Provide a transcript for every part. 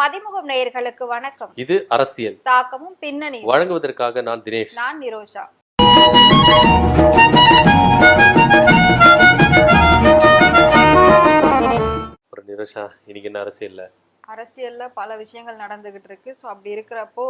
மதிமுகம் நேயர்களுக்கு வணக்கம். இது அரசியல். தாக்கமும் பின்னணி. வழங்குவதற்காக நான் தினேஷ். நான் நிரோஷா. ஒரு நிரஷா இன்னைக்கு என்ன அரசியல்ல? அரசியல்ல பல விஷயங்கள் நடந்துகிட்டு இருக்கு ஸோ அப்படி இருக்கிறப்போ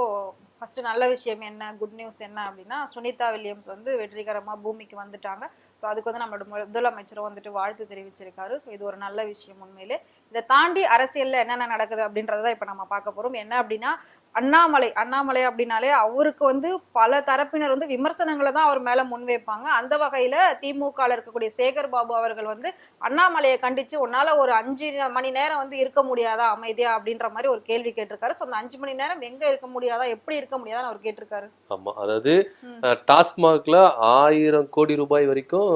ஃபர்ஸ்ட் நல்ல விஷயம் என்ன குட் நியூஸ் என்ன அப்படின்னா சுனிதா வில்லியம்ஸ் வந்து வெற்றிகரமா பூமிக்கு வந்துட்டாங்க. ஸோ அதுக்கு வந்து நம்மளோட முதலமைச்சரும் வந்துட்டு வாழ்த்து தெரிவிச்சிருக்காரு. ஸோ இது ஒரு நல்ல விஷயம் உண்மையிலே. இதை தாண்டி அரசியல்ல என்னென்ன நடக்குது அப்படின்றத இப்போ நம்ம பார்க்க போறோம். என்ன அப்படின்னா அண்ணாமலை அண்ணாமலை அப்படின்னாலே அவருக்கு வந்து பல தரப்பினர் வந்து விமர்சனங்களை தான் அவர் மேல முன்வைப்பாங்க அந்த வகையில திமுகல இருக்கக்கூடிய சேகர் பாபு அவர்கள் வந்து அண்ணாமலையை கண்டிச்சு உன்னால ஒரு அஞ்சு மணி நேரம் வந்து இருக்க முடியாதா அமைதியா அப்படின்ற மாதிரி ஒரு கேள்வி கேட்டிருக்காரு. ஸோ அந்த அஞ்சு மணி நேரம் எங்க இருக்க முடியாதா எப்படி இருக்க முடியாதான்னு அவர் கேட்டிருக்காரு. ஆமா அதாவது டாஸ்மாக்ல ஆயிரம் கோடி ரூபாய் வரைக்கும்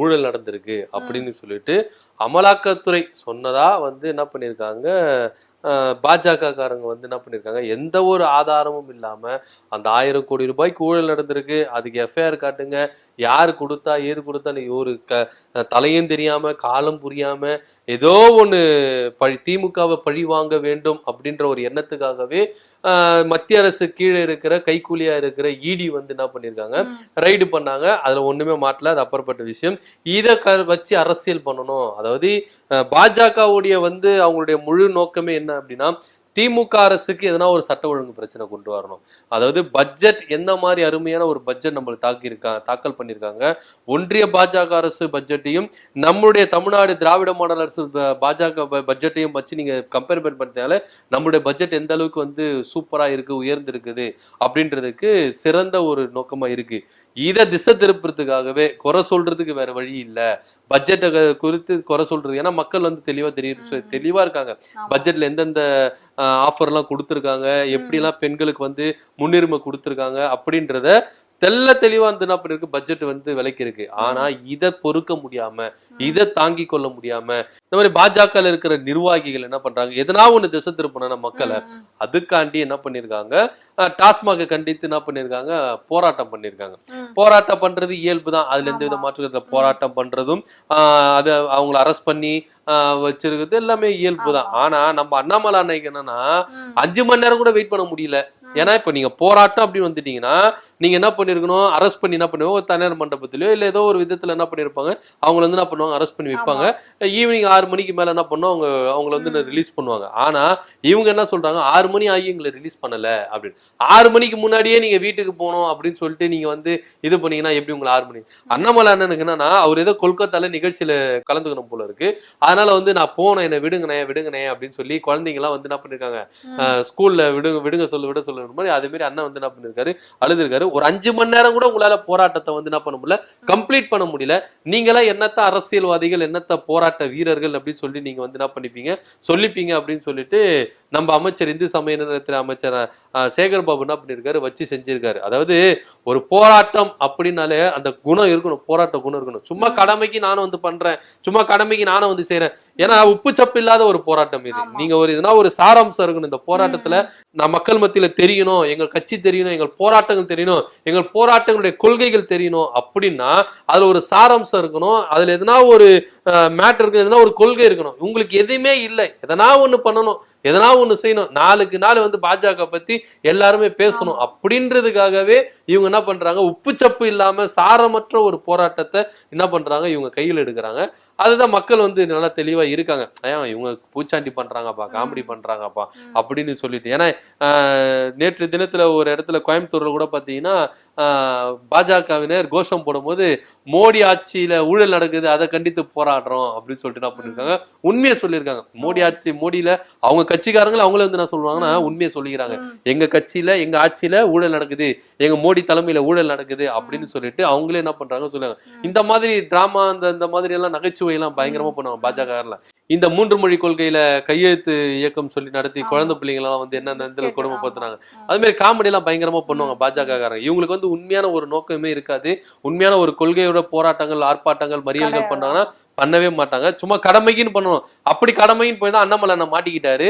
ஊழல் நடந்திருக்கு அப்படின்னு சொல்லிட்டு அமலாக்கத்துறை சொன்னதா வந்து என்ன பண்ணியிருக்காங்க பாஜக காரங்க வந்து என்ன பண்ணியிருக்காங்க எந்த ஒரு ஆதாரமும் இல்லாம அந்த ஆயிரம் கோடி ரூபாய்க்கு ஊழல் நடந்திருக்கு. அதுக்கு எஃப்ஐஆர் காட்டுங்க. யாரு கொடுத்தா ஏது கொடுத்தான்னு ஒரு க தலையும் தெரியாம காலம் புரியாம ஏதோ ஒண்ணு பழி திமுகவை பழி வாங்க வேண்டும் அப்படின்ற ஒரு எண்ணத்துக்காகவே மத்திய அரசு கீழே இருக்கிற கைக்கூலியா இருக்கிற இடி வந்து என்ன பண்ணியிருக்காங்க. ரைடு பண்ணாங்க. அதுல ஒண்ணுமே மாட்டல. அது அப்புறப்பட்ட விஷயம். இதை க வச்சு அரசியல் பண்ணணும். அதாவது பாஜகவுடைய வந்து அவங்களுடைய முழு நோக்கமே என்ன அப்படின்னா திமுக அரசுக்கு எதனா ஒரு சட்ட ஒழுங்கு பிரச்சனை கொண்டு வரணும். அதாவது பட்ஜெட் என்ன மாதிரி அருமையான ஒரு பட்ஜெட் நம்மளுக்கு தாக்கியிருக்கா தாக்கல் பண்ணியிருக்காங்க. ஒன்றிய பாஜக அரசு பட்ஜெட்டையும் நம்மளுடைய தமிழ்நாடு திராவிட மாடல் அரசு பாஜக ப- பட்ஜெட்டையும் வச்சு நீங்க கம்பேர் பண்ணதால நம்மளுடைய பட்ஜெட் எந்த அளவுக்கு வந்து சூப்பரா இருக்கு உயர்ந்து இருக்குது அப்படின்றதுக்கு சிறந்த ஒரு நோக்கமா இருக்கு. இதை திசை திருப்புறதுக்காகவே குறை சொல்றதுக்கு வேற வழி இல்ல. பட்ஜெட்டை குறித்து குறை சொல்றது. ஏன்னா மக்கள் வந்து தெளிவா தெரியும் தெளிவா இருக்காங்க. பட்ஜெட்ல எந்தெந்த ஆஃபர் எல்லாம் கொடுத்துருக்காங்க. எப்படி எல்லாம் பெண்களுக்கு வந்து முன்னுரிமை கொடுத்துருக்காங்க அப்படின்றத தெள்ள தெளிவா வந்து என்ன பண்ணிருக்கு பட்ஜெட் வந்து விலைக்கு இருக்கு ஆனா இதை பொறுக்க முடியாம இதை தாங்கி கொள்ள முடியாம இந்த மாதிரி பாஜக இருக்கிற நிர்வாகிகள் என்ன பண்றாங்க எதனா ஒண்ணு திசை திருப்பணும் மக்களை. அதுக்காண்டி என்ன பண்ணிருக்காங்க டாஸ்மாக கண்டித்து என்ன பண்ணிருக்காங்க போராட்டம் பண்ணிருக்காங்க. போராட்டம் பண்றது இயல்பு தான் அதுல எந்த வித. மாற்று. போராட்டம் பண்றதும் ஆஹ் அதை அவங்கள அரெஸ்ட் பண்ணி வச்சிருக்கிறது எல்லாமே இயல்பு தான் ஆனா நம்ம அண்ணாமலை அன்னைக்கு என்னன்னா. அஞ்சு மணி நேரம் கூட வெயிட் பண்ண முடியல. ஏன்னா இப்ப நீங்க போராட்டம் அப்படின்னு வந்துட்டீங்கன்னா நீங்க என்ன பண்ணிருக்கணும்? அரெஸ்ட் பண்ணி என்ன பண்ணுவோம் ஒரு தனியார் மண்டபத்திலயோ இல்ல ஏதோ ஒரு விதத்துல என்ன பண்ணிருப்பாங்க? அவங்கள வந்து என்ன பண்ணுவாங்க? அரெஸ்ட் பண்ணி வைப்பாங்க. ஈவினிங் ஆறு மணிக்கு மேல என்ன பண்ணுவோம் அவங்க அவங்கள வந்து. ரிலீஸ் பண்ணுவாங்க. ஆனா இவங்க என்ன சொல்றாங்க? ஆறு மணி ஆகி எங்களை ரிலீஸ் பண்ணல அப்படின்னு. ஆறு மணிக்கு முன்னாடியே நீங்க வீட்டுக்கு போகணும் அப்படின்னு சொல்லிட்டு நீங்க வந்து இது பண்ணீங்கன்னா எப்படி உங்களை ஆறு மணி? அண்ணாமலை அண்ணனுக்கு என்னன்னா அவர் ஏதோ கொல்கத்தால நிகழ்ச்சியில கலந்துக்கணும் போல இருக்கு. அதனால வந்து நான் போனேன் என்னை விடுங்கண்ணே விடுங்கண்ணே அப்படின்னு சொல்லி குழந்தைங்க எல்லாம் வந்து என்ன பண்ணிருக்காங்க. ஸ்கூல்ல விடுங்க விடுங்க சொல்ல விட சொல்ல மாதிரி அதே மாதிரி அண்ணன் வந்து என்ன பண்ணிருக்காரு அழுதுருக்காரு ஒரு அஞ்சு மணி நேரம் கூட உங்களால போராட்டத்தை வந்து என்ன பண்ண முடியல கம்ப்ளீட் பண்ண முடியல நீங்களா என்னத்த அரசியல்வாதிகள் என்னத்த போராட்ட வீரர்கள் அப்படின்னு சொல்லி நீங்க வந்து என்ன பண்ணிப்பீங்க சொல்லிப்பீங்க அப்படின்னு சொல்லிட்டு நம்ம அமைச்சர் இந்து சமய நிலையத்தின் அமைச்சர் சேகர் பாபு என்ன பண்ணிருக்காரு? வச்சு செஞ்சிருக்காரு. அதாவது ஒரு போராட்டம் அப்படின்னாலே அந்த குணம் இருக்கணும். போராட்ட குணம் இருக்கணும். சும்மா கடமைக்கு நானும் வந்து பண்றேன். சும்மா கடமைக்கு நானும் வந்து செய்யறேன் ஏன்னா உப்பு சப்பு இல்லாத ஒரு போராட்டம் இது. நீங்க ஒரு இதுனா ஒரு சாராம்சம் இருக்கணும். இந்த போராட்டத்துல நான் மக்கள் மத்தியில தெரியணும். எங்கள் கட்சி தெரியணும். எங்கள் போராட்டங்கள் தெரியணும். எங்கள் போராட்டங்களுடைய கொள்கைகள் தெரியணும். அப்படின்னா அதுல ஒரு சாராம்சம் இருக்கணும். அதுல எதனா ஒரு மேட்டர் இருக்கு எதனா ஒரு கொள்கை இருக்கணும். உங்களுக்கு எதுவுமே இல்லை. எதனா ஒண்ணு பண்ணணும். எதனா ஒண்ணு செய்யணும். நாளுக்கு நாள் வந்து பாஜக பத்தி எல்லாருமே பேசணும். அப்படின்றதுக்காகவே இவங்க என்ன பண்றாங்க? உப்புச்சப்பு இல்லாம சாரமற்ற ஒரு போராட்டத்தை என்ன பண்றாங்க? இவங்க கையில் எடுக்கிறாங்க. அதுதான் மக்கள் வந்து நல்லா தெளிவா இருக்காங்க. ஏன் இவங்க பூச்சாண்டி பண்றாங்கப்பா காமெடி பண்றாங்கப்பா. அப்படின்னு சொல்லிட்டு. ஏன்னா நேற்று தினத்துல ஒரு இடத்துல கோயம்புத்தூர்ல கூட பாத்தீங்கன்னா பாஜகவினர் கோஷம் போடும்போது மோடி ஆட்சியில ஊழல் நடக்குது அதை கண்டித்து போராடுறோம் அப்படின்னு சொல்லிட்டு என்ன பண்ணிருக்காங்க? உண்மையை சொல்லியிருக்காங்க. மோடி ஆட்சி மோடியில அவங்க கட்சிக்காரங்களும் அவங்களே வந்து என்ன சொல்லுவாங்கன்னா உண்மையை சொல்லிக்கிறாங்க. எங்க கட்சியில எங்க ஆட்சியில ஊழல் நடக்குது எங்க மோடி தலைமையில ஊழல் நடக்குது அப்படின்னு சொல்லிட்டு அவங்களே என்ன பண்றாங்க சொல்லுவாங்க. இந்த மாதிரி டிராமா அந்த இந்த மாதிரி எல்லாம் நகைச்சுவை எல்லாம் பயங்கரமா பண்ணுவாங்க பாஜக இந்த மூன்று மொழி கொள்கையில கையெழுத்து இயக்கம் சொல்லி நடத்தி. குழந்தை பிள்ளைங்க எல்லாம் வந்து என்னென்ன இதுல ஆமா. அது மாதிரி காமெடி எல்லாம் பயங்கரமா பண்ணுவாங்க பாஜக காரங்க இவங்களுக்கு வந்து உண்மையான ஒரு நோக்கமே இருக்காது உண்மையான ஒரு கொள்கையோட போராட்டங்கள் ஆர்ப்பாட்டங்கள் மறியல்கள். பண்ணாங்கன்னா பண்ணவே மாட்டாங்க. சும்மா கடமைக்குன்னு பண்ணணும். அப்படி கடமைக்குன்னு போய் தான் அண்ணாமலை அண்ணன் மாட்டிக்கிட்டாரு.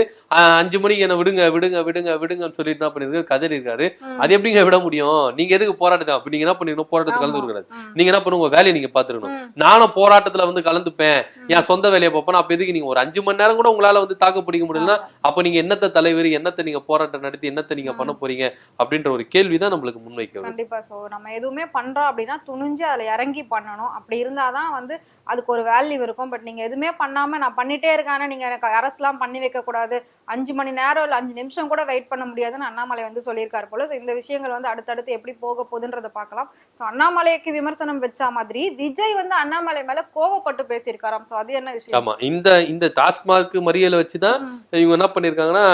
அஞ்சு மணிக்கு என்ன விடுங்க விடுங்க விடுங்க விடுங்கன்னு சொல்லிட்டு என்ன பண்ணிருக்காரு? கதறி இருக்காரு. அது எப்படிங்க விட முடியும்? நீங்க எதுக்கு போராட்டத்தை? அப்ப நீங்க என்ன பண்ணிருக்கணும்? போராட்டத்துக்கு கலந்து. கூடாது. நீங்க என்ன பண்ணுங்க? வேலையை நீங்க பாத்துக்கணும் ம். நானும் போராட்டத்துல வந்து கலந்துப்பேன். என் சொந்த வேலையை பார்ப்பேன். அப்ப எதுக்கு நீங்க ஒரு அஞ்சு மணி நேரம் கூட உங்களால வந்து தாக்கு பிடிக்க முடியலன்னா அப்ப நீங்க என்னத்த தலைவர் என்னத்த நீங்க போராட்டம் நடத்தி என்னத்த நீங்க பண்ண போறீங்க? அப்படின்ற ஒரு கேள்விதான் நம்மளுக்கு முன்வைக்க வருது கண்டிப்பா. சோ நம்ம எதுவுமே பண்றோம் அப்படின்னா துணிஞ்சு அதுல இறங்கி பண்ணணும். அப்படி இருந்தாதான் வந்து அதுக்கு ஒரு வேல்யூ இருக்கும். பட் நீங்க எதுவுமே பண்ணாம நான் பண்ணிட்டே இருக்கேன் நீங்க எனக்கு அரசுலாம் பண்ணி வைக்க கூடாது அஞ்சு மணி நேரம் இல்ல அஞ்சு நிமிஷம் கூட வெயிட் பண்ண முடியாதுன்னு அண்ணாமலை வந்து சொல்லியிருக்காரு போல. ஸோ இந்த விஷயங்கள் வந்து அடுத்தடுத்து எப்படி போக போகுதுன்றதை பார்க்கலாம். ஸோ அண்ணாமலைக்கு விமர்சனம் வச்ச மாதிரி விஜய் வந்து அண்ணாமலை மேல கோவப்பட்டு பேசியிருக்காராம். ஸோ அது என்ன விஷயம்? ஆமா இந்த இந்த டாஸ்மார்க் மறியலை வச்சுதான் ம். இவங்க என்ன பண்ணிருக்காங்கன்னா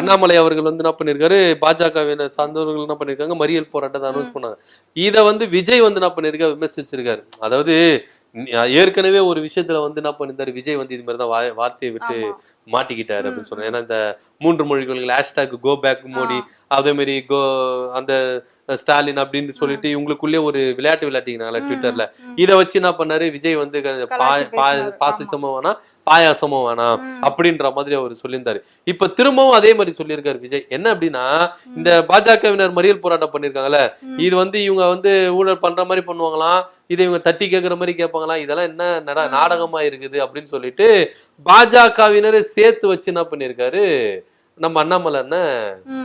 அண்ணாமலை அவர்கள் வந்து என்ன பண்ணிருக்காரு பாஜகவினர் சார்ந்தவர்கள் என்ன பண்ணிருக்காங்க மறியல் போராட்டத்தை அனௌன்ஸ் பண்ணாங்க. இத வந்து விஜய் வந்து என்ன பண்ணிருக்காரு விமர்சிச்சிருக்காரு. அதாவது ஏற்கனவே ஒரு விஷயத்துல வந்து என்ன பண்ணிருந்தாரு? விஜய் வந்து இது மாதிரி தான் வார்த்தையை விட்டு. மாட்டிக்கிட்டாரு அப்படின்னு சொன்னேன் ஏன்னா இந்த மூன்று மொழிகள் ஹேஷ்டாக் கோ பேக் மோடி அதே மாதிரி கோ அந்த ஸ்டாலின் அப்படின்னு சொல்லிட்டு இவங்களுக்குள்ளே ஒரு விளையாட்டு விளையாட்டிங்கனால ட்விட்டர்ல. இத வச்சு என்ன பண்ணாரு? விஜய் வந்து க- கலாய்ச்சி பாயாசமும் வேணாம். அப்படின்ற மாதிரி அவர் சொல்லியிருந்தாரு இப்ப திரும்பவும் அதே மாதிரி சொல்லியிருக்காரு விஜய் என்ன அப்படின்னா இந்த பாஜகவினர் மறியல் போராட்டம் பண்ணிருக்காங்கல்ல. இது வந்து இவங்க வந்து ஊழல் பண்ற மாதிரி பண்ணுவாங்களாம் இதை இவங்க தட்டி கேட்கிற மாதிரி கேட்பாங்களாம் இதெல்லாம் என்ன. நாடகமா இருக்குது அப்படின்னு சொல்லிட்டு பாஜகவினரை சேர்த்து வச்சு என்ன பண்ணிருக்காரு நம்ம அண்ணாமலை அண்ணன்.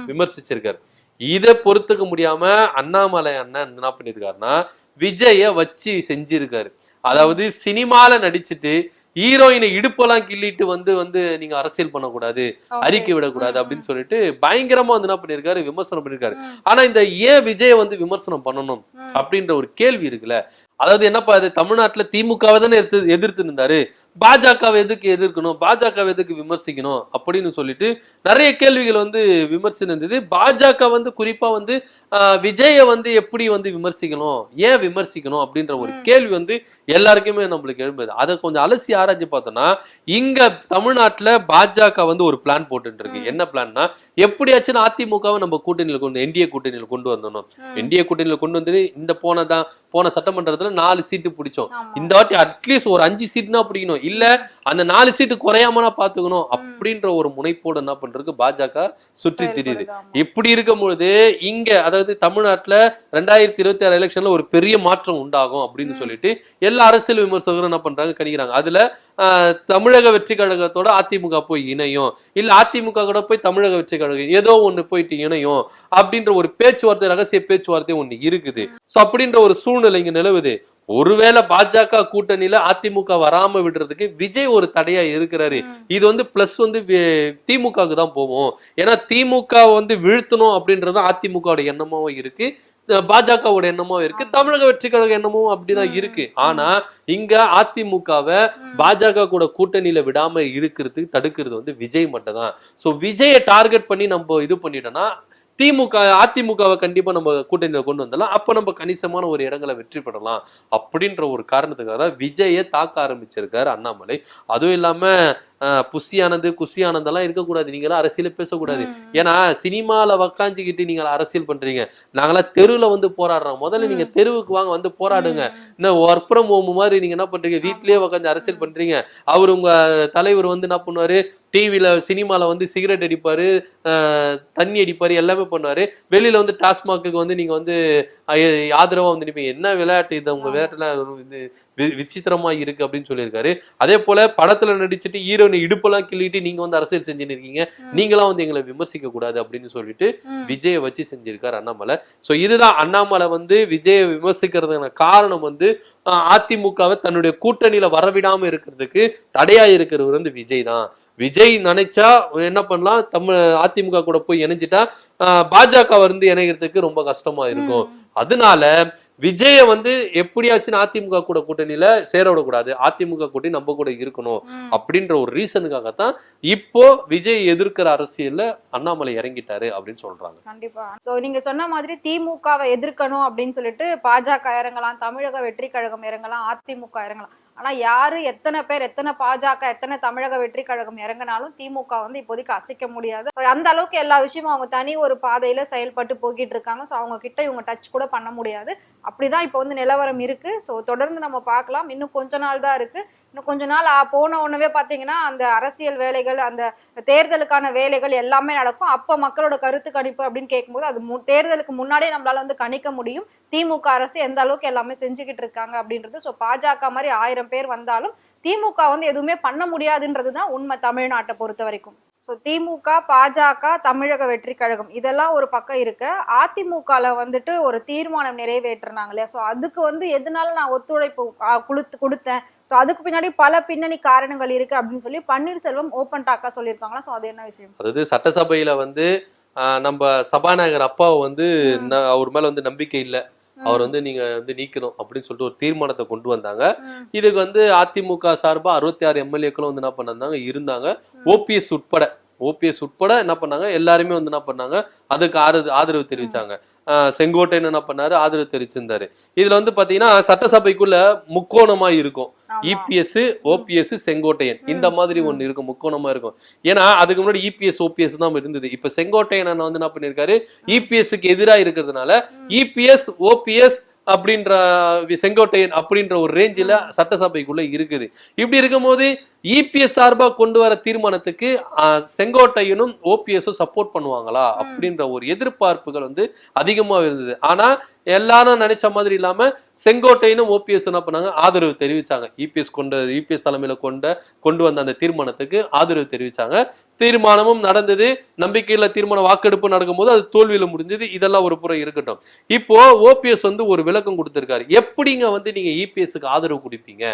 விமர்சிச்சிருக்காரு இதை பொறுத்துக்க முடியாம அண்ணாமலை அண்ணன் என்ன பண்ணிருக்காருன்னா விஜய வச்சு செஞ்சிருக்காரு அதாவது சினிமால நடிச்சிட்டு ஹீரோயினை இடுப்பெல்லாம் கிள்ளிட்டு வந்து வந்து நீங்க அரசியல் பண்ணக்கூடாது. அறிக்கை விடக்கூடாது அப்படின்னு சொல்லிட்டு பயங்கரமா வந்து என்ன பண்ணிருக்காரு விமர்சனம் பண்ணிருக்காரு. ஆனா இந்த ஏன் விஜய் வந்து விமர்சனம் பண்ணணும். அப்படின்ற ஒரு கேள்வி இருக்குல்ல அதாவது என்னப்பா அது தமிழ்நாட்டுல திமுகவை தானே எதிர்த்து எதிர்த்து இருந்தாரு பாஜகவை எதுக்கு எதிர்க்கணும்? பாஜகவை எதுக்கு விமர்சிக்கணும்? அப்படின்னு சொல்லிட்டு நிறைய கேள்விகள் வந்து விமர்சனம் இருந்தது பாஜக வந்து குறிப்பா வந்து விஜய வந்து எப்படி வந்து விமர்சிக்கணும்? ஏன் விமர்சிக்கணும்? அப்படின்ற ஒரு. கேள்வி வந்து எல்லாருக்குமே நம்மளுக்கு எழும்புது. அதை கொஞ்சம் அலசி ஆராய்ச்சி பார்த்தோம்னா இங்க தமிழ்நாட்டுல பாஜக வந்து ஒரு பிளான் போட்டுட்டு இருக்கு. என்ன பிளான்னா எப்படியாச்சும் அதிமுகவை நம்ம கூட்டணியில கொண்டு என்டிஏ கூட்டணியில கொண்டு வந்துடணும். என்டிஏ கூட்டணியில கொண்டு வந்து இந்த போனதான் போன சட்டமன்றத்துல நாலு சீட்டு பிடிச்சோம். இந்த வாட்டி அட்லீஸ்ட் ஒரு அஞ்சு சீட்னா பிடிக்கணும். இல்ல அந்த நாலு சீட்டு குறையாமனா பாத்துக்கணும் அப்படின்ற ஒரு முனைப்போடு என்ன பண்றது? பாஜக சுற்றி திரியுது. இப்படி இருக்கும் பொழுது இங்க அதாவது தமிழ்நாட்டுல ரெண்டாயிரத்தி இருபத்தி ஆறு எலெக்ஷன்ல ஒரு பெரிய மாற்றம் உண்டாகும் அப்படின்னு. சொல்லிட்டு எல்லா அரசியல் விமர்சகரும் என்ன பண்றாங்க? கணிக்கிறாங்க. அதுல தமிழக வெற்றி கழகத்தோட அதிமுக போய் இணையும். இல்ல அதிமுக கூட போய் தமிழக வெற்றி கழகம் ஏதோ ஒண்ணு போயிட்டு இணையும் அப்படின்ற ஒரு பேச்சுவார்த்தை ரகசிய பேச்சுவார்த்தை ஒண்ணு இருக்குது. சோ அப்படின்ற ஒரு சூழ்நிலை இங்க நிலவுது. ஒருவேளை பாஜக கூட்டணியில அதிமுக வராம விடுறதுக்கு விஜய் ஒரு தடையா இருக்கிறாரு. இது வந்து பிளஸ் வந்து திமுகவுக்கு தான் போகும் ஏன்னா திமுக வந்து வீழ்த்தணும் அப்படின்றது அதிமுகவோட எண்ணமாவும் இருக்கு பாஜகவோட எண்ணமும் இருக்கு. தமிழக வெற்றி கழக எண்ணமும் அப்படிதான் இருக்கு. ஆனா இங்க அதிமுகவை. பாஜக கூட கூட்டணியில விடாம இருக்கிறதுக்கு தடுக்கிறது வந்து விஜய் மட்டும் தான் சோ விஜயை டார்கெட் பண்ணி நம்ம இது பண்ணிட்டோம்னா திமுக அதிமுகவை கண்டிப்பா நம்ம கூட்டணியில கொண்டு வந்தலாம் அப்ப நம்ம கணிசமான ஒரு இடங்களை வெற்றி பெறலாம் அப்படின்ற ஒரு காரணத்துக்காக தான் விஜயை தாக்க ஆரம்பிச்சிருக்காரு அண்ணாமலை. அதுவும் இல்லாம ஆனந்த் எல்லாம் இருக்கக்கூடாது. நீங்களாம் அரசியல பேசக்கூடாது. ஏன்னா சினிமால உக்காஞ்சிக்கிட்டு நீங்க அரசியல் பண்றீங்க. நாங்களாம் தெருவுல வந்து போராடுறோம். முதல்ல நீங்க தெருவுக்கு வாங்க வந்து போராடுங்க. ம். என்ன ஒர்க் ஃப்ரம் ஹோம் மாதிரி நீங்க என்ன பண்றீங்க? வீட்லயே உட்காந்து அரசியல் பண்றீங்க. அவர் உங்க தலைவர் வந்து என்ன பண்ணுவாரு? டிவில சினிமால வந்து சிகரெட் அடிப்பாரு. தண்ணி அடிப்பாரு. எல்லாமே பண்ணுவாரு. வெளியில வந்து டாஸ்மாக்கு வந்து நீங்க வந்து அஹ், ஆதரவா வந்து நிப்பீங்க. என்ன விளையாட்டு இது? உங்க ஆமா. விளையாட்டுல இது விசித்திரமா இருக்கு அப்படின்னு சொல்லியிருக்காரு அதே போல படத்துல நடிச்சிட்டு ஹீரோயின் இடுப்பெல்லாம் கிள்ளிட்டு நீங்க வந்து அரசியல் செஞ்சுன்னு இருக்கீங்க. நீங்களாம் வந்து எங்களை விமர்சிக்க கூடாது அப்படின்னு சொல்லிட்டு. விஜயை வச்சு செஞ்சிருக்காரு அண்ணாமலை சோ இதுதான் அண்ணாமலை வந்து விஜயை விமர்சிக்கிறதுக்கான காரணம் வந்து அதிமுகவை தன்னுடைய கூட்டணியில வரவிடாம இருக்கிறதுக்கு தடையா இருக்கிறவர் வந்து விஜய் தான் விஜய் நினைச்சா என்ன பண்ணலாம் தமிழ் அதிமுக கூட போய் இணைஞ்சிட்டா ஆஹ், பாஜக வந்து இணைகிறதுக்கு ரொம்ப கஷ்டமா இருக்கும். அதனால விஜய வந்து எப்படியாச்சும் அதிமுக கூட கூட்டணியில சேர விடக்கூடாது அதிமுக கூட்டணி நம்ம கூட இருக்கணும். அப்படின்ற ஒரு ரீசனுக்காகத்தான் இப்போ விஜய் எதிர்க்கிற அரசியல்ல அண்ணாமலை இறங்கிட்டாரு அப்படின்னு சொல்றாங்க. கண்டிப்பா. சோ நீங்க சொன்ன மாதிரி திமுகவை எதிர்க்கணும் அப்படின்னு சொல்லிட்டு பாஜக இறங்கலாம் தமிழக வெற்றி கழகம் இறங்கலாம் அதிமுக இறங்கலாம். ஆனால் யார் எத்தனை பேர் எத்தனை பாஜக எத்தனை தமிழக வெற்றி கழகம் இறங்கினாலும் திமுக வந்து இப்போதைக்கு அசைக்க முடியாது. ஸோ அந்த அளவுக்கு எல்லா விஷயமும் அவங்க தனி ஒரு பாதையில் செயல்பட்டு போய்கிட்டு இருக்காங்க. ஸோ அவங்க கிட்ட இவங்க டச் கூட பண்ண முடியாது. அப்படிதான் இப்போ வந்து நிலவரம் இருக்குது ஸோ தொடர்ந்து நம்ம பார்க்கலாம். இன்னும் கொஞ்ச நாள் தான் இருக்குது இன்னும் கொஞ்ச நாள் ஆ- போன உடனே பார்த்தீங்கன்னா அந்த அரசியல் வேலைகள் அந்த தேர்தலுக்கான வேலைகள் எல்லாமே நடக்கும். அப்போ மக்களோட கருத்து கணிப்பு அப்படின்னு கேட்கும்போது அது மு- தேர்தலுக்கு முன்னாடியே நம்மளால வந்து கணிக்க முடியும். திமுக அரசு எந்த அளவுக்கு எல்லாமே செஞ்சுக்கிட்டு இருக்காங்க அப்படின்றது. ஸோ பாஜக மாதிரி ஆயிரம் பேர் வந்தாலும் திமுக வந்து எதுவுமே பண்ண முடியாதுன்றது தான் உண்மை தமிழ்நாட்டை பொறுத்த வரைக்கும். ஸோ திமுக பாஜக தமிழக வெற்றி கழகம் இதெல்லாம் ஒரு பக்கம் இருக்கு அதிமுகல வந்துட்டு ஒரு தீர்மானம் நிறைவேற்றினாங்க இல்லையா ஸோ அதுக்கு வந்து எதனால நான் ஒத்துழைப்பு கொடுத்து கொடுத்தேன்? ஸோ அதுக்கு பின்னாடி பல பின்னணி காரணங்கள் இருக்கு அப்படின்னு சொல்லி பன்னீர்செல்வம் ஓப்பன் டாக்கா சொல்லியிருக்காங்களா? ஸோ அது என்ன விஷயம்? அதாவது சட்டசபையில வந்து நம்ம சபாநாயகர் அப்பாவை வந்து அவர் மேல வந்து நம்பிக்கை இல்ல. அவர் வந்து நீங்க வந்து நீக்கணும் அப்படின்னு சொல்லிட்டு ஒரு தீர்மானத்தை கொண்டு வந்தாங்க. இதுக்கு வந்து அதிமுக சார்பா அறுபத்தி ஆறு எம்எல்ஏக்களும் வந்து என்ன பண்ணாங்க? இருந்தாங்க. ஓபிஎஸ் உட்பட ஓபிஎஸ் உட்பட என்ன பண்ணாங்க? எல்லாருமே வந்து என்ன பண்ணாங்க? அதுக்கு ஆதரவு ஆதரவு தெரிவிச்சாங்க. செங்கோட்டையன் என்ன பண்ணாரு? ஆதரவு தெரிவிச்சிருந்தாரு. இதுல வந்து பாத்தீங்கன்னா சட்டசபைக்குள்ள முக்கோணமா இருக்கும். EPS OPS Sengottaiyan. இந்த மாதிரி ஒண்ணு இருக்கும். முக்கோணமா இருக்கும். ஏன்னா அதுக்கு முன்னாடி இபிஎஸ் ஓபிஎஸ் தான் இருந்தது. இப்ப செங்கோட்டையன் வந்து என்ன பண்ணிருக்காரு? இபிஎஸ்க்கு எதிரா இருக்கிறதுனால இபிஎஸ் ஓபிஎஸ் அப்படின்ற செங்கோட்டையன் அப்படின்ற ஒரு ரேஞ்சில சட்டசபைக்குள்ள இருக்குது. இப்படி இருக்கும்போது இபிஎஸ் சார்பா கொண்டு வர தீர்மானத்துக்கு செங்கோட்டையனும் ஓபிஎஸும் சப்போர்ட் பண்ணுவாங்களா? அப்படின்ற ஒரு எதிர்பார்ப்புகள் வந்து அதிகமா இருந்தது. ஆனா எல்லாரும் நினைச்ச மாதிரி இல்லாம செங்கோட்டையனும் ஓபிஎஸ் என்ன பண்ணாங்க? ஆதரவு தெரிவிச்சாங்க. இபிஎஸ் கொண்ட இபிஎஸ் தலைமையில கொண்ட கொண்டு வந்த அந்த தீர்மானத்துக்கு ஆதரவு தெரிவிச்சாங்க. தீர்மானமும் நடந்தது. நம்பிக்கையில தீர்மான வாக்கெடுப்பு நடக்கும்போது அது தோல்வியில முடிஞ்சது. இதெல்லாம் ஒரு புறம் இருக்கட்டும். இப்போ ஓபிஎஸ் வந்து ஒரு விளக்கம் கொடுத்திருக்காரு. எப்படிங்க வந்து நீங்க இபிஎஸ்க்கு ஆதரவு கொடுப்பீங்க.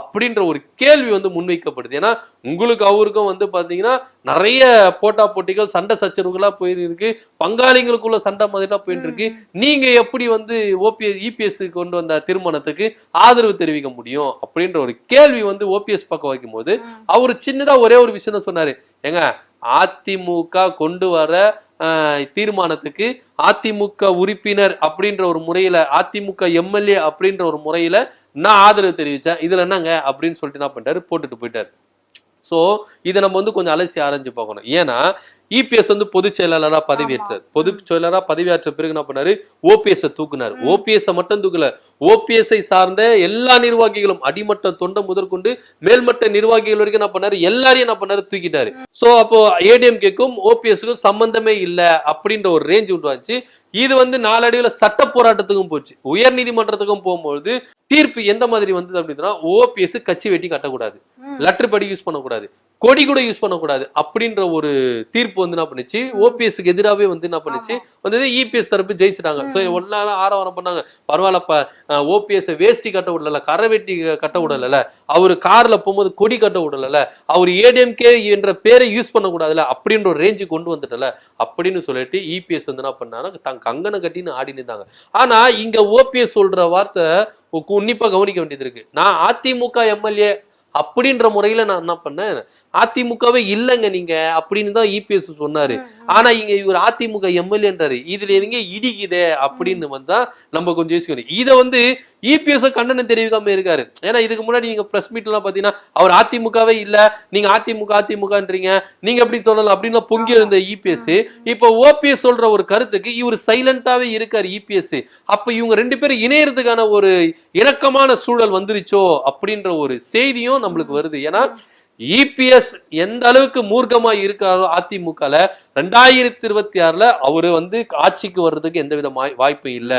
அப்படின்ற ஒரு கேள்வி வந்து முன்வைக்கப்படுது. ஏன்னா உங்களுக்கு அவருக்கும் வந்து பாத்தீங்கன்னா நிறைய போட்டா போட்டிகள் சண்டை சச்சரவுகளா போயிட்டு இருக்கு. பங்காளிங்களுக்குள்ள சண்டை மாதிரிலாம் போயிட்டு இருக்கு. நீங்க எப்படி வந்து ஓபிஎஸ் இபிஎஸ் கொண்டு வந்த திருமணத்துக்கு ஆதரவு தெரிவிக்க முடியும் அப்படின்ற ஒரு கேள்வி வந்து ஓபிஎஸ் பக்கம் வைக்கும்போது. அவர் சின்னதா ஒரே ஒரு விஷயம் தான் சொன்னாரு. ஏங்க அதிமுக கொண்டு வர தீர்மானத்துக்கு அதிமுக உறுப்பினர் அப்படின்ற ஒரு முறையில அதிமுக எம்எல்ஏ அப்படின்ற ஒரு முறையில நான் ஆதரவு தெரிவிச்சேன். இதுல என்னங்க? அப்படின்னு சொல்லிட்டு என்ன பண்ணிட்டாரு? போட்டுட்டு போயிட்டாரு. சோ இதை நம்ம வந்து கொஞ்சம் அலசி ஆராய்ஞ்சு பார்க்கணும். ஏன்னா இபிஎஸ் வந்து பொதுச் செயலாளரா பதவியேற்றார். பொதுச் செயலாளரா பதவியேற்ற பிறகு என்ன பண்ணாரு? ஓபிஎஸ் தூக்குனார். ஓபிஎஸ் மட்டும் தூக்கல. ஓபிஎஸ்ஐ சார்ந்த எல்லா நிர்வாகிகளும் அடிமட்ட தொண்டை முதற்கொண்டு மேல்மட்ட நிர்வாகிகள் வரைக்கும் என்ன பண்ணாரு? எல்லாரையும் என்ன பண்ணாரு? தூக்கிட்டாரு. சோ அப்போ ஏடிஎம்கேக்கும் ஓபிஎஸ்க்கும் சம்பந்தமே இல்ல அப்படின்ற ஒரு ரேஞ்ச் உருவாச்சு இது வந்து நாளடைவுல சட்ட போராட்டத்துக்கும் போச்சு. உயர் நீதிமன்றத்துக்கும் போகும்போது தீர்ப்பு எந்த மாதிரி வந்தது அப்படின்னா ஓபிஎஸ் கட்சி வெட்டி கட்டக்கூடாது. லெட்டர் படி யூஸ் பண்ணக்கூடாது. கொடி கூட யூஸ் பண்ணக்கூடாது அப்படின்ற ஒரு தீர்ப்பு வந்து என்ன பண்ணுச்சு? ஓபிஎஸ்க்கு எதிராகவே வந்து என்ன பண்ணுச்சு? வந்தது இபிஎஸ் தரப்பு ஜெயிச்சிட்டாங்க. ஸோ ஒன்னால ஆரவாரம் பண்ணாங்க. பரவாயில்லப்ப ஓபிஎஸ் வேஷ்டி கட்ட விடல கரை வெட்டி கட்ட விடல அவரு கார்ல போகும்போது கொடி கட்ட விடல அவர் ஏடிஎம்கே என்ற பேரை யூஸ் பண்ணக்கூடாதுல அப்படின்ற ஒரு ரேஞ்சு கொண்டு வந்துட்டல அப்படின்னு சொல்லிட்டு இபிஎஸ் வந்து என்ன பண்ணாங்க? தங்க கங்கனை கட்டின்னு ஆடி நின்றாங்க ஆனா இங்க ஓபிஎஸ் சொல்ற வார்த்தை உன்னிப்பா கவனிக்க வேண்டியது இருக்கு. நான் அதிமுக எம்எல்ஏ அப்படின்ற முறையில நான் என்ன பண்ணேன்? அதிமுகவே இல்லைங்க நீங்க அப்படின்னு தான் இபிஎஸ் சொன்னாரு. ஆனா இங்க இவர் அதிமுக எம்எல்ஏன்றாரு இதுல எங்க இடிக்குதே அப்படின்னு வந்தா நம்ம கொஞ்சம் யோசிக்கணும் இதை வந்து இபிஎஸ் கண்டனம் தெரிவிக்காம இருக்காரு. ஏன்னா இதுக்கு முன்னாடி நீங்க பிரஸ் மீட் எல்லாம் பாத்தீங்கன்னா அவர் அதிமுகவே இல்ல. நீங்க அதிமுக அதிமுகன்றீங்க. நீங்க எப்படி சொல்லலாம் அப்படின்னு பொங்கி இருந்த இபிஎஸ் இப்ப ஓபிஎஸ் சொல்ற ஒரு கருத்துக்கு இவர் சைலண்டாவே இருக்காரு இபிஎஸ் அப்ப இவங்க ரெண்டு பேரும் இணையறதுக்கான ஒரு இணக்கமான சூழல் வந்துருச்சோ அப்படின்ற ஒரு செய்தியும் நம்மளுக்கு வருது. ஏன்னா இபிஎஸ் எந்த அளவுக்கு மூர்க்கமா இருக்காரோ அதிமுகல ரெண்டாயிரத்தி இருபத்தி ஆறுல அவரு வந்து ஆட்சிக்கு வர்றதுக்கு எந்த வித வாய்- வாய்ப்பும் இல்ல.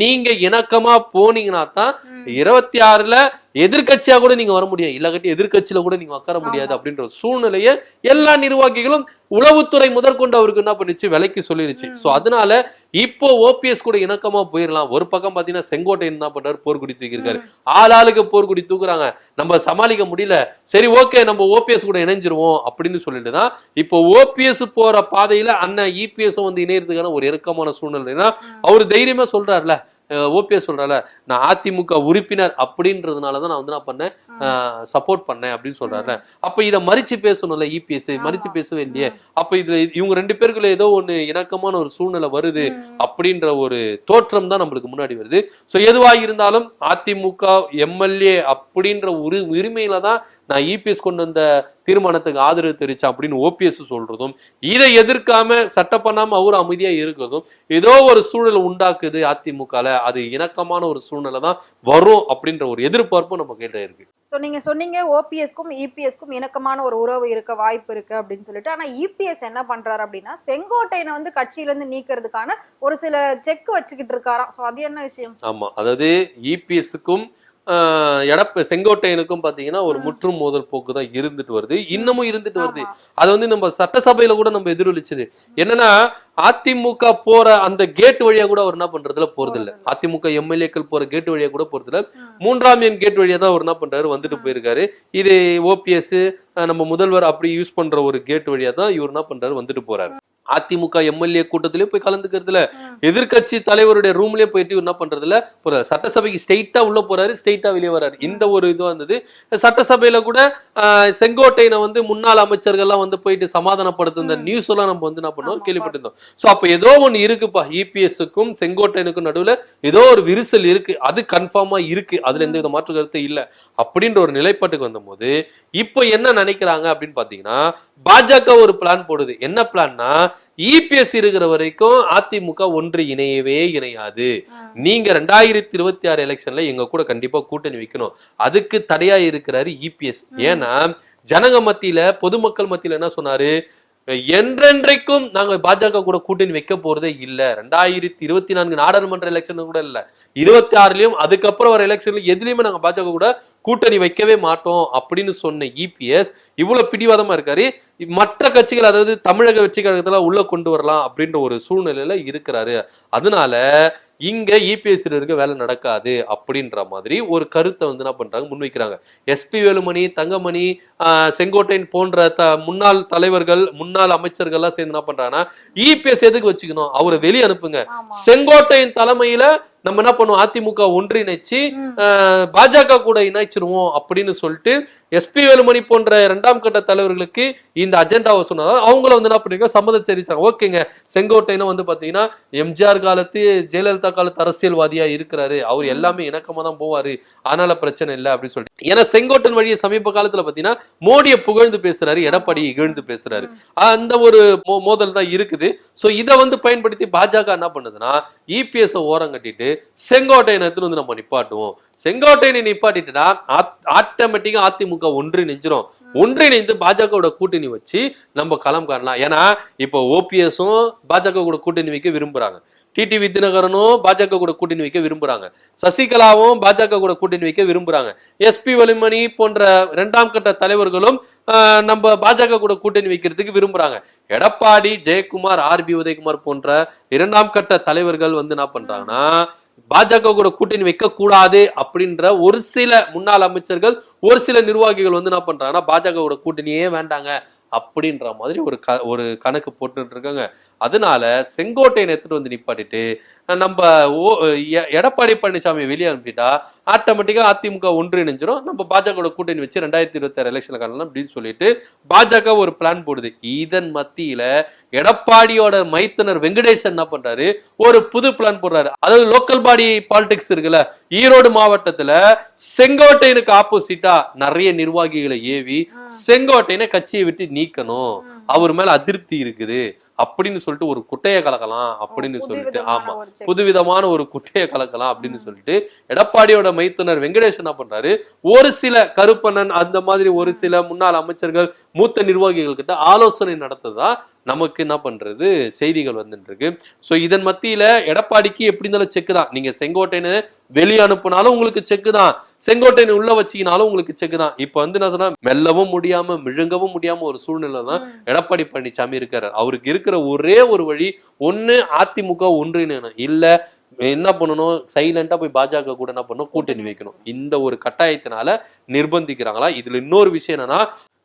நீங்க இணக்கமா போனீங்கன்னா தான் இருபத்தி ஆறுல எதிர்க்கட்சியா கூட நீங்க வர முடியும். இல்லாட்டி எதிர்க்கட்சியில கூட நீங்க உட்கார முடியாது அப்படின்ற சூழ்நிலையை எல்லா நிர்வாகிகளும் உளவுத்துறை முதற்கொண்டு அவருக்கு என்ன பண்ணுச்சு? விலைக்கு சொல்லிருச்சு. சோ அதனால இப்போ ஓபிஎஸ் கூட இணக்கமா போயிடலாம் ஒரு பக்கம் பாத்தீங்கன்னா செங்கோட்டையன் என்ன பண்றாரு? போர்க்குடி தூக்கியிருக்காரு. ஆள் ஆளுக்கு போர்க்குடி தூக்குறாங்க. நம்ம சமாளிக்க முடியல. சரி ஓகே நம்ம ஓபிஎஸ் கூட இணைஞ்சிருவோம் அப்படின்னு சொல்லிட்டு தான் இப்போ ஓபிஎஸ் போற பாதையில அண்ணன் இபிஎஸ் வந்து இணையறதுக்கான ஒரு இறுக்கமான சூழ்நிலை. ஏன்னா அவர் தைரியமா சொல்றாருல. ஓபிஎஸ் சொல்றாருல நான் அதிமுக உறுப்பினர் அப்படின்றதுனால தான் நான் வந்து நான் பண்ணேன். சப்போர்ட் பண்ணேன் அப்படின்னு சொல்றாருல. அப்ப இத மறிச்சு பேசணும்ல இபிஎஸ் மறிச்சு பேசவே இல்லையே அப்ப இதுல இவங்க ரெண்டு பேருக்குள்ள ஏதோ ஒண்ணு இணக்கமான ஒரு சூழ்நிலை வருது அப்படின்ற ஒரு தோற்றம் தான் நம்மளுக்கு முன்னாடி வருது. சோ எதுவா இருந்தாலும் அதிமுக எம்எல்ஏ அப்படின்ற ஒரு உரிமையில தான் நான் இபிஎஸ் கொண்டு வந்த தீர்மானத்துக்கு ஆதரவு தெரிவிச்சேன் அப்படின்னு ஓபிஎஸ் சொல்றதும் இதை எதிர்க்காம சட்ட பண்ணாம அவரும் அமைதியா இருக்கிறதும் ஏதோ ஒரு சூழல் உண்டாக்குது அதிமுகல. அது இணக்கமான ஒரு சூழ்நிலை தான் வரும் அப்படின்ற ஒரு எதிர்பார்ப்பும் நம்ம கிட்ட இருக்கு. ஸோ நீங்க சொன்னீங்க ஓபிஎஸ்க்கும் இபிஎஸ்க்கும் இணக்கமான ஒரு உறவு இருக்க வாய்ப்பு இருக்கு அப்படின்னு சொல்லிட்டு. ஆனா இபிஎஸ் என்ன பண்றாரு அப்படின்னா செங்கோட்டையனை வந்து கட்சியில இருந்து நீக்கிறதுக்கான ஒரு சில செக் வச்சுக்கிட்டு இருக்காராம். ஸோ அது என்ன விஷயம்? ஆமா. அதாவது இபிஎஸ்க்கும் எடப்ப செங்கோட்டையனுக்கும் பாத்தீங்கன்னா ஒரு முற்றும் மோதல் போக்கு தான் இருந்துட்டு வருது. இன்னமும் இருந்துட்டு வருது. அது வந்து நம்ம சட்டசபையில கூட நம்ம எதிரொலிச்சது. என்னன்னா அதிமுக போற அந்த கேட் வழியா கூட அவர் என்ன பண்றதுல போறது இல்ல போறதில்ல. அதிமுக எம்எல்ஏக்கள் போற கேட் வழியா கூட போறது இல்ல. மூன்றாம் எண் கேட் வழியா தான் அவர் என்ன பண்றாரு? வந்துட்டு. போயிருக்காரு. இது ஓபிஎஸ் நம்ம முதல்வர் அப்படி யூஸ் பண்ற ஒரு கேட் வழியா தான் இவர் என்ன பண்றாரு? வந்துட்டு போறாரு. அதிமுக எம்எல்ஏ கூட்டத்திலயும் போய் கலந்துக்கிறதுல. ம். எதிர்க்கட்சி தலைவருடைய ரூம்லயே போயிட்டு என்ன பண்றதுல போறாரு. சட்டசபைக்கு ஸ்ட்ரெயிட்டா உள்ள போறாரு ஸ்ட்ரெயிட்டா வெளியே வராரு. இந்த ஒரு இதுவா இருந்தது. சட்டசபையில கூட செங்கோட்டையனை வந்து முன்னாள் அமைச்சர்கள்லாம் வந்து போயிட்டு சமாதானப்படுத்துன ம். நியூஸ் எல்லாம் நம்ம வந்து என்ன பண்ணோம்? கேள்விப்பட்டிருந்தோம். சோ அப்ப ஏதோ ஒண்ணு இருக்குப்பா. இபிஎஸ்க்கும் செங்கோட்டையனுக்கும் நடுவுல ஏதோ ஒரு விரிசல் இருக்கு. அது கன்ஃபார்மா இருக்கு. அதுல எந்த வித மாற்று கருத்து இல்ல. அப்படின்ற ஒரு நிலைப்பாட்டுக்கு வந்தபோது இப்போ என்ன நினைக்கிறாங்க அப்படின்னு பாத்தீங்கன்னா பாஜக ஒரு பிளான் போடுது. என்ன பிளான்னா இபிஎஸ் இருக்கிற வரைக்கும் அதிமுக ஒன்று இணையவே இணையாது. நீங்க ரெண்டாயிரத்தி இருபத்தி ஆறு எலெக்ஷன்ல எங்க கூட கண்டிப்பா கூட்டணி வைக்கணும். அதுக்கு தடையா இருக்கிறாரு இபிஎஸ் ஏன்னா ஜனங்க மத்தியில பொதுமக்கள் மத்தியில என்ன சொன்னாரு? என்றென்றைக்கும் நாங்க பாஜக கூட கூட்டணி வைக்க போறதே இல்ல. ரெண்டாயிரத்தி இருபத்தி நான்கு நாடாளுமன்ற எலெக்ஷன் கூட இல்ல. இருபத்தி ஆறுலயும் அதுக்கப்புறம் வர எலெக்ஷன்ல எதுலயுமே நாங்க பாஜக கூட கூட்டணி வைக்கவே மாட்டோம் அப்படின்னு சொன்ன இபிஎஸ் இவ்வளவு பிடிவாதமா இருக்காரு. மற்ற கட்சிகள் அதாவது தமிழக வெற்றி கழகத்துல உள்ள கொண்டு வரலாம் அப்படின்ற ஒரு சூழ்நிலையில இருக்கிறாரு. அதனால இங்க இபிஎஸ் இருக்க வேலை நடக்காது அப்படின்ற மாதிரி ஒரு கருத்தை வந்து என்ன பண்றாங்க? முன்வைக்கிறாங்க. எஸ்பி வேலுமணி தங்கமணி செங்கோட்டையன் போன்ற த முன்னாள் தலைவர்கள் முன்னாள் அமைச்சர்கள்லாம் சேர்ந்து என்ன பண்றாங்கன்னா இபிஎஸ் எதுக்கு வச்சுக்கணும்? அவரை வெளியே அனுப்புங்க. செங்கோட்டையின் தலைமையில நம்ம என்ன பண்ணுவோம்? அதிமுக ஒன்றிணைச்சு பாஜக கூட இணைச்சிருவோம் அப்படின்னு சொல்லிட்டு எஸ்பி வேலுமணி போன்ற இரண்டாம் கட்ட தலைவர்களுக்கு இந்த அஜெண்டாவை சொன்னதால் அவங்கள வந்து என்ன பண்ணிருக்க சம்மதம் தெரிவிச்சாங்க. ஓகேங்க. செங்கோட்டையனும் வந்து பாத்தீங்கன்னா எம்ஜிஆர் காலத்து ஜெயலலிதா காலத்து அரசியல்வாதியா இருக்கிறாரு. அவர் எல்லாமே இணக்கமா தான் போவாரு. அதனால பிரச்சனை இல்லை அப்படின்னு சொல்லிட்டு. ஏன்னா செங்கோட்டன் வழியை சமீப காலத்துல பாத்தீங்கன்னா மோடியை புகழ்ந்து பேசுறாரு எடப்பாடி இகழ்ந்து பேசுறாரு. அந்த ஒரு மோதல் தான் இருக்குது. ஸோ இதை வந்து பயன்படுத்தி பாஜக என்ன பண்ணுதுன்னா இபிஎஸ் ஓரம் கட்டிட்டு செங்கோட்டையனை வந்து நம்ம நிப்பாட்டுவோம். செங்கோட்டையனை நிப்பாட்டிட்டுனா ஆட்டோமேட்டிக்கா அதிமுக ஒன்று நெஞ்சிரும். ஒன்றிணைந்து பாஜகவோட கூட்டணி வச்சு நம்ம களம் காணலாம். ஏன்னா இப்போ ஓபிஎஸும் பாஜக கூட கூட்டணி வைக்க விரும்புறாங்க. டிடிவி தினகரனும் பாஜக கூட கூட்டணி வைக்க விரும்புறாங்க. சசிகலாவும் பாஜக கூட கூட்டணி வைக்க விரும்புறாங்க. எஸ்பி வலிமணி போன்ற இரண்டாம் கட்ட தலைவர்களும் நம்ம பாஜக கூட கூட்டணி வைக்கிறதுக்கு விரும்புறாங்க. எடப்பாடி ஜெயக்குமார் ஆர் பி உதயகுமார் போன்ற இரண்டாம் கட்ட தலைவர்கள் வந்து என்ன பண்றாங்கன்னா பாஜக கூட கூட்டணி வைக்க கூடாது அப்படின்ற ஒரு சில முன்னாள் அமைச்சர்கள் ஒரு சில நிர்வாகிகள் வந்து என்ன பண்றாங்கன்னா பாஜக கூட கூட்டணியே வேண்டாங்க. அப்படின்ற மாதிரி ஒரு க ஒரு கணக்கு போட்டுட்டு இருக்காங்க. அதனால செங்கோட்டையை எடுத்துட்டு வந்து நிப்பாட்டிட்டு நம்ம ஓ எடப்பாடி பழனிசாமி வெளியே அனுப்பிட்டா ஆட்டோமேட்டிக்கா அதிமுக ஒன்றிணைஞ்சிரும் நம்ம பாஜக கூட்டணி வச்சு ரெண்டாயிரத்தி இருபத்தி ஆறு எலெக்ஷன் காணலாம் அப்படின்னு சொல்லிட்டு பாஜக ஒரு பிளான் போடுது. இதன் மத்தியில எடப்பாடியோட மைத்தனர் வெங்கடேசன் என்ன பண்றாரு? ஒரு புது பிளான் போடுறாரு. அதாவது லோக்கல் பாடி பாலிடிக்ஸ் இருக்குல்ல ஈரோடு மாவட்டத்துல செங்கோட்டையனுக்கு ஆப்போசிட்டா நிறைய நிர்வாகிகளை ஏவி செங்கோட்டையனை கட்சியை விட்டு நீக்கணும். அவர் மேல அதிருப்தி இருக்குது. அப்படின்னு சொல்லிட்டு ஒரு குட்டையை கலக்கலாம் அப்படின்னு சொல்லிட்டு ஆமா. புதுவிதமான ஒரு குட்டையை கலக்கலாம் அப்படின்னு சொல்லிட்டு எடப்பாடியோட மைத்துனர் வெங்கடேஷ் என்ன பண்றாரு? ஒரு சில கருப்பண்ணன் அந்த மாதிரி ஒரு சில முன்னாள் அமைச்சர்கள் மூத்த நிர்வாகிகள் கிட்ட ஆலோசனை நடத்ததா நமக்கு என்ன பண்றது? செய்திகள் வந்துட்டு இருக்கு சோ இதன் மத்தியில எடப்பாடிக்கு எப்படி இருந்தாலும் செக்கு தான் நீங்க செங்கோட்டையனை வெளியே அனுப்புனாலும் உங்களுக்கு செக்கு தான் செங்கோட்டையனை உள்ள வச்சீங்கனாலும் உங்களுக்கு செக்கு தான். இப்ப வந்து என்ன சொன்னா மெல்லவும் முடியாம மிழுங்கவும் முடியாம ஒரு சூழ்நிலை தான். எடப்பாடி பழனிசாமி இருக்காரு. அவருக்கு இருக்கிற ஒரே ஒரு வழி ஒண்ணு அதிமுக ஒன்றிணையணும். இல்ல என்ன பண்ணணும்? சைலண்டா போய் பாஜக கூட என்ன பண்ணணும்? கூட்டணி வைக்கணும். இந்த ஒரு கட்டாயத்தினால நிர்பந்திக்கிறாங்களா? இதுல இன்னொரு விஷயம் என்னன்னா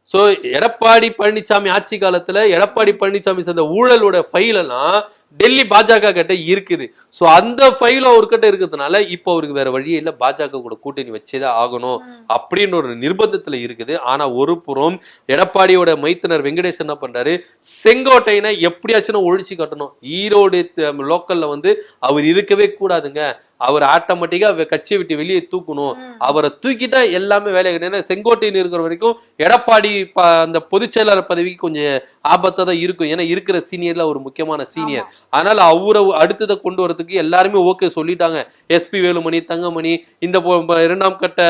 சோ எடப்பாடி பழனிசாமி ஆட்சி காலத்துல எடப்பாடி பழனிசாமி சேர்ந்த ஊழலோட ஃபைல் எல்லாம் டெல்லி பாஜக கிட்ட இருக்குது. ஸோ அந்த ஃபைல் அவர்கிட்ட இருக்கிறதுனால இப்போ அவருக்கு வேற வழியே இல்லை. பாஜக கூட கூட்டணி வச்சேதான் ஆகணும் அப்படின்னு ஒரு நிர்பந்தத்துல இருக்குது. ஆனா ஒரு புறம் எடப்பாடியோட மைத்தனர் வெங்கடேஷ் என்ன பண்றாரு? செங்கோட்டையினை எப்படியாச்சும் ஒழிச்சு கட்டணும். ஈரோடு லோக்கல்ல வந்து அவர் இருக்கவே கூடாதுங்க. அவர் ஆட்டோமேட்டிக்கா கட்சியை விட்டு வெளியே தூக்கணும். அவரை தூக்கிட்டா எல்லாமே வேலையாக ஏன்னா செங்கோட்டையன் இருக்கிற வரைக்கும் எடப்பாடி அந்த பொதுச் செயலாளர் பதவிக்கு கொஞ்சம் ஆபத்தா தான் இருக்கும். ஏன்னா இருக்கிற சீனியர்ல ஒரு முக்கியமான சீனியர் அதனால அவரை அடுத்ததை கொண்டு வரதுக்கு எல்லாருமே ஓகே சொல்லிட்டாங்க. எஸ்பி வேலுமணி தங்கமணி இந்த இரண்டாம் கட்ட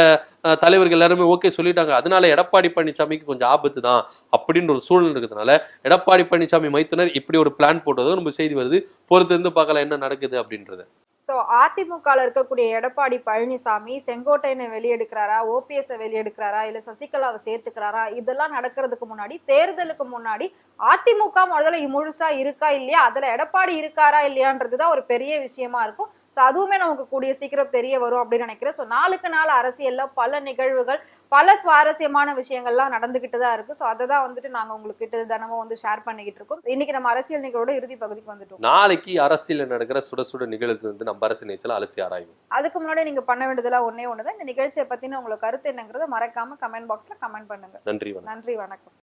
தலைவர்கள் எல்லாருமே ஓகே சொல்லிட்டாங்க. அதனால எடப்பாடி பழனிசாமிக்கு கொஞ்சம் ஆபத்து தான் அப்படின்ற ஒரு சூழல் இருக்கிறதுனால எடப்பாடி பழனிசாமி மைத்துனர் இப்படி ஒரு பிளான் போட்டதும் நம்ம செய்தி வருது. பொறுத்து இருந்து பார்க்கலாம் என்ன நடக்குது அப்படின்றது. ஸோ அதிமுகவில் இருக்கக்கூடிய எடப்பாடி பழனிசாமி செங்கோட்டையனை வெளியெடுக்கிறாரா? ஓபிஎஸ்ஸை வெளியெடுக்கிறாரா? இல்லை சசிகலாவை சேர்த்துக்கிறாரா? இதெல்லாம் நடக்கிறதுக்கு முன்னாடி தேர்தலுக்கு முன்னாடி அதிமுக முதல்ல முழுசா இருக்கா இல்லையா? அதுல எடப்பாடி இருக்காரா இல்லையான்றது தான் ஒரு பெரிய விஷயமா இருக்கும். ஸோ அதுவுமே நமக்கு கூடிய சீக்கிரம் தெரிய வரும் அப்படின்னு நினைக்கிறேன். ஸோ நாளுக்கு நாள் அரசியல்ல பல நிகழ்வுகள் பல சுவாரஸ்யமான விஷயங்கள்லாம் நடந்துகிட்டு தான் இருக்கு. ஸோ அதை தான் வந்துட்டு நாங்கள் உங்களுக்கு தினமும் வந்து ஷேர் பண்ணிக்கிட்டு இருக்கோம். இன்னைக்கு நம்ம அரசியல் நிகழ்வோட இறுதி பகுதிக்கு வந்துட்டோம். நாளைக்கு அரசியல் நடக்கிற சுட சுட நிகழ்வு வந்து நம்ம அரசு நிகழ்ச்சியில் அலசி ஆராய்வோம். அதுக்கு முன்னாடி நீங்க பண்ண வேண்டியதெல்லாம் ஒண்ணே ஒண்ணுதான். இந்த நிகழ்ச்சியை பத்தின உங்களுக்கு கருத்து என்னங்கிறத மறக்காம கமெண்ட் பாக்ஸ்ல கமெண்ட் பண்ணுங்க. நன்றி வணக்கம். நன்றி வணக்கம்.